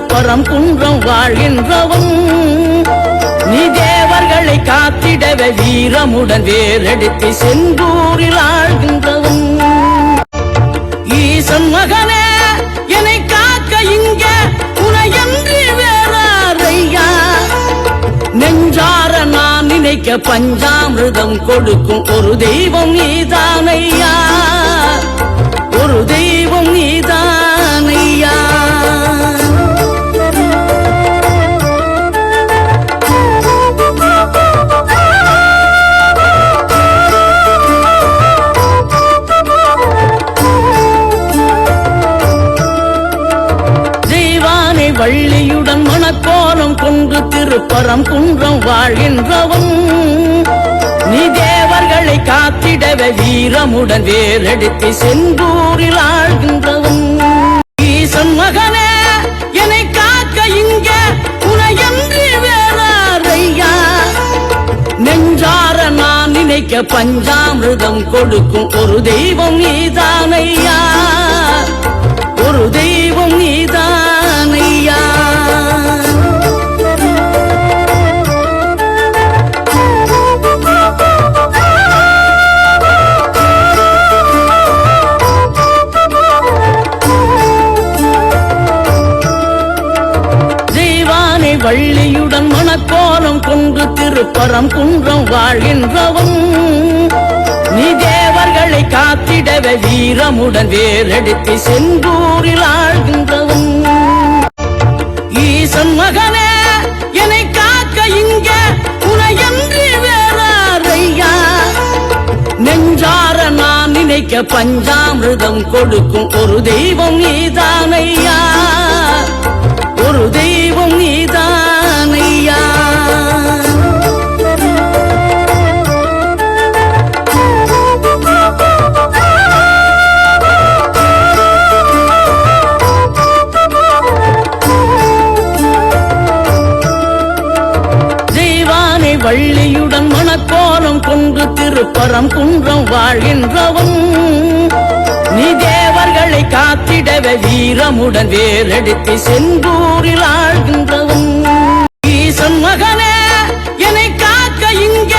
கொண்டு குன்றம் வாழ்கின்றவன் நீ தேவர்களை காத்திடவே வீரமுடன் வேறெடுத்து செந்தூரில் ஆழ்கின்றவன் ஈசன் மகனே என்னை காக்க இங்க உனையன்றி வேறாரையா? நெஞ்சார நான் நினைக்க பஞ்சாமிர்தம் கொடுக்கும் ஒரு தெய்வம் நீதானையா? கோலம் மணக்கோலம் கொண்டு திருப்பரம் குன்றம் வாழ்கின்றவன். நீ தேவர்களை காத்திடவே வீரமுடன் வேறெடுத்து செந்தூரில் ஆழ்கின்றவன். ஈசன் மகனே என்னை காக்க இங்க உனையன்றி வேறாரையா நெஞ்சார நான் நினைக்க பஞ்சாமிருதம் கொடுக்கும் ஒரு தெய்வம் நீதானையா ஒரு தெய்வம் வள்ளியுடன் மணக்கோலம் கொன்று திருப்பரம் குன்றம் வாழ்கின்றவன். நீ தேவர்களை காத்திடவே வீரமுடன் வேறெடுத்து செந்தூரில் ஆழ்கின்றவன். ஈசன் மகனே என்னை காக்க இங்க உனையன்றி வேறாரையா? நெஞ்சார நான் நினைக்க பஞ்சாமிர்தம் கொடுக்கும் ஒரு தெய்வம் நீதானையா? ஒரு தெய்வம் கோலம் மணக்கோலம் கொண்டு திருப்பரம் குன்றம் வாழ்கின்றவன். நீ தேவர்களை காத்திடவே வீரமுடன் வேறெடுத்து செந்தூரில் ஆழ்கின்றவன் ஈசன் மகனே என்னை காக்க இங்க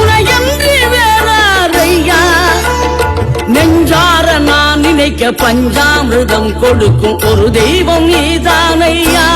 உனையன்றி வேறாரையா? நெஞ்சார நான் நினைக்க பஞ்சாமிர்தம் கொடுக்கும் ஒரு தெய்வம் நீதானையா?